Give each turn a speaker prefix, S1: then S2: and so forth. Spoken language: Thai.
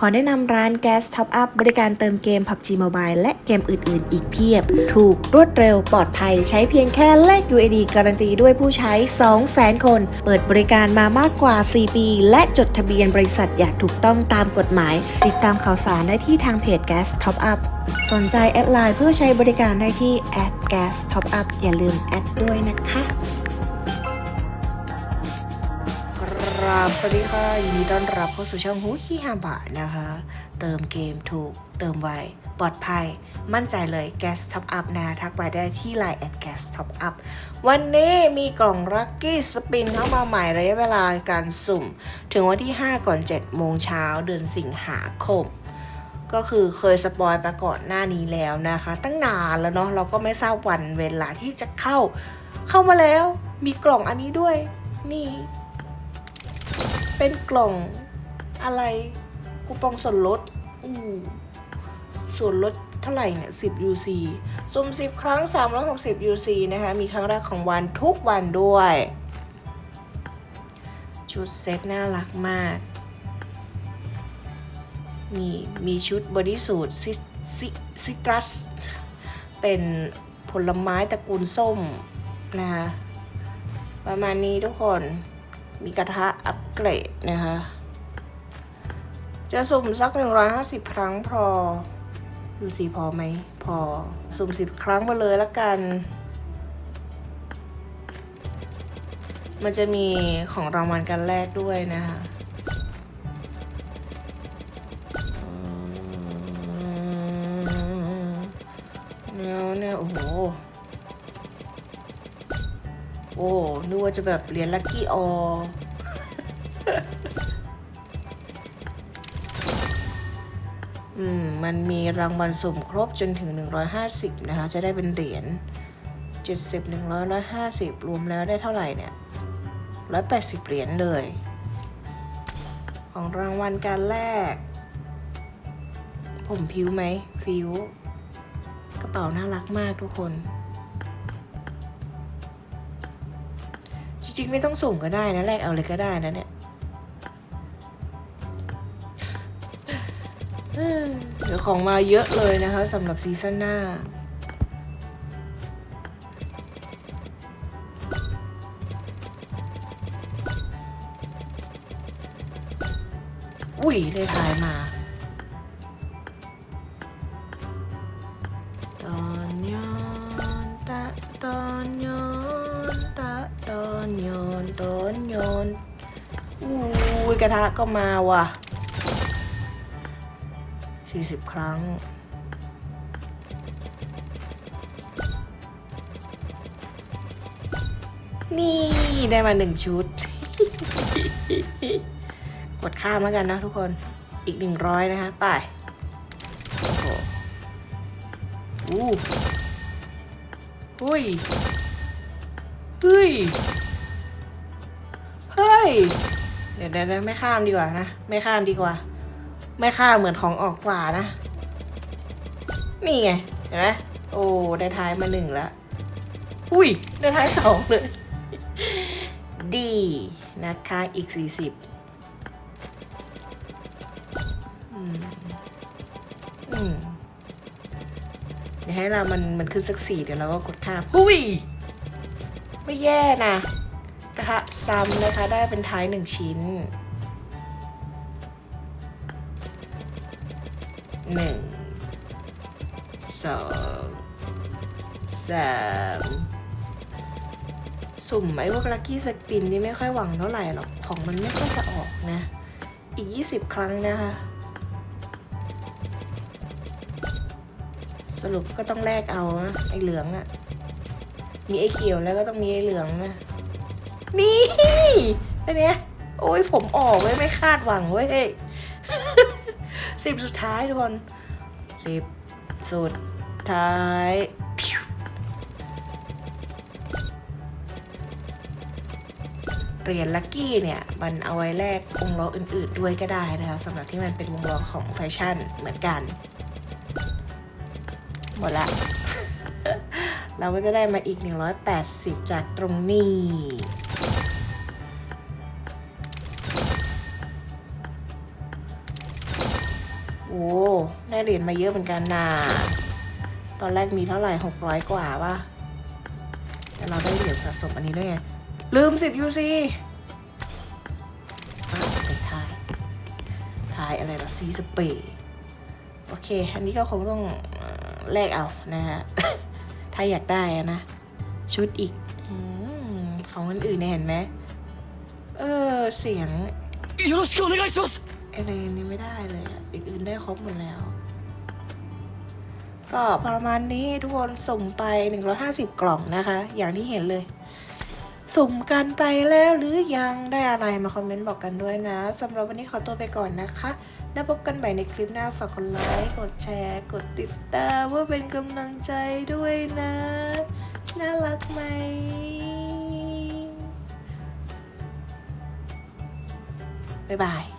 S1: ขอแนะนำร้าน Gas Top Up บริการเติมเกม PUBG Mobile และเกมอื่น ๆ อีกเพียบ ถูกรวดเร็วปลอดภัยใช้เพียงแค่แลก UAD การันตีด้วยผู้ใช้ 200,000 คน เปิดบริการมามากกว่า 4 ปี และจดทะเบียนบริษัทอย่างถูกต้องตามกฎหมาย ติดตามข่าวสารได้ที่ทางเพจ Gas Top Up สนใจแอดไลน์เพื่อใช้บริการได้ที่ @gas top up อย่าลืมแอดด้วยนะคะ ครับสวัสดีค่ะยินดีต้อนรับเข้าสู่ช่องฮูขี้ฮาบะนะคะ เติมเกมถูก เติมไว ปลอดภัย มั่นใจเลย Gas Top Up นะ ทักไปได้ที่ Line แอด Gas Top Up วันนี้มีกล่องลั c กี้สปินเข้ามาใหม่ระยะเวลาการสุ่ม ถึงวันที่ 5 ก่อน 7 โมงเช้าเดือนสิงหาคม ก็คือเคยสปอยไปก่อนหน้านี้แล้วนะคะ ตั้งนานแล้วเนาะเราก็ไม่ทราบวันเวลาที่จะเข้า เข้ามาแล้ว มีกล่องอันนี้ด้วย นี่ เป็นกล่องอะไรคูปองส่วนลดอู้ส่วนลดเท่าไหร่เนี่ย 10 UC สุ่ม 10 ครั้ง 360 UC นะคะ มีครั้งแรกของวันทุกวันด้วย ชุดเซ็ตน่ารักมาก มีมีชุดบอดี้สูทซิซิซิตรัส เป็นผลไม้ตระกูลส้มนะคะประมาณนี้ทุกคน มีกระทะอัป เกรดนะคะ จะสุ่มสัก 150 ครั้งพอ ดูสิพอไหม พอ สุ่ม 10 ครั้งมาเลยละกัน มันจะมีของรางวัลกันแรกด้วยนะคะเนี่ยเนี่ยโอ้โหโอ้นึกว่าจะแบบเหรียญลัคกี้ออ อืม มันมีรางวัลสุ่มครบจนถึง 150 นะคะ จะได้เป็นเหรียญ70 100 150 รวมแล้วได้เท่าไหร่เนี่ย 180 เหรียญเลย ของรางวัลการแรก ผมพิ้วไหมพิ้ว กระเป๋าน่ารักมากทุกคน จริงๆ ไม่ต้องสุ่มก็ได้นะ แลกเอาเลยก็ได้นะเนี่ย เดี๋ยวของมาเยอะเลยนะคะสำหรับซีซั่นหน้า อุ้ยได้ทายมา ตอนย้อนตะตอนย้อนตะตอนย้อนตอนย้อนอุ้ยกระทะก็มาว่ะ สี่สิบครั้ง นี่ได้มาหนึ่งชุด กดข้ามแล้วกันนะทุกคน อีกหนึ่งร้อยนะคะไปโอ้โหอู้หุยเฮ้ย เฮ้ย เดี๋ยวเดี๋ยวไม่ข้ามดีกว่านะ ไม่ข้ามดีกว่า ไม่ข้าเหมือนของออกกว่านะ นี่ไง เห็นไหมโอ้ ได้ท้ายมาหนึ่งแล้ว อุ้ย ได้ท้ายสองเลย ดี นะคะอีกสี่สิบเดี๋ยวให้เรามันมันขึ้นสักสี่เดี๋ยวเราก็กดข้ามหุยไม่แย่นะ กระทะซ้ำนะคะ ได้เป็นท้ายหนึ่งชิ้น หนึ่งสองสามสุ่มไอ้พวกลักกี้สปินนี่ไม่ค่อยหวังเท่าไหร่หรอก ของมันไม่ค่อยจะออกนะ อีก 20 ครั้งนะคะ สรุปก็ต้องแลกเอาอะไอ้เหลืองอะมีไอ้เขียวแล้วก็ต้องมีไอ้เหลืองนะ นี่อันเนี้ยโอ้ยผมออกเว้ยไม่คาดหวังเว้ย สิบสุดท้ายทุกคนสิบสุดท้ายเหรียญลัคกี้เนี่ย มันเอาไว้แลกวงล้ออื่น ๆ ด้วยก็ได้นะคะสำหรับที่มันเป็นวงล้อของแฟชั่นเหมือนกัน หมดละ เราก็จะได้มาอีก 180 จากตรงนี้ อ้ได้เหรียญมาเยอะเหมือนกันนะตอนแรกมีเท่าไหร่หกร้อยกว่าป่ะแต่เราได้เหรียญสะสมอันนี้ด้วยไง ลืมสิบยูซีไปทายทายอะไรล่ะซีสเปรย์โอเค อันนี้ก็คงต้องแลกเอานะฮะ ถ้าอยากได้นะ ชุดอีกอของคนอื่นเนี่ยเห็นไหม เออ เสียง
S2: よろしくお願いします
S1: อะไรนี่ไม่ได้เลยอะอย่างอื่นได้ครบหมดแล้ว ก็ประมาณนี้ทุกคนสุ่มไป 150 กล่องนะคะ อย่างที่เห็นเลย สุ่มกันไปแล้วหรือยังได้อะไรมาคอมเมนต์บอกกันด้วยนะสำหรับวันนี้ขอตัวไปก่อนนะคะ แล้วพบกันใหม่ในคลิปหน้าฝากกดไลค์ กดแชร์ กดติดตามเพื่อเป็นกำลังใจด้วยนะ น่ารักไหม บ๊ายบาย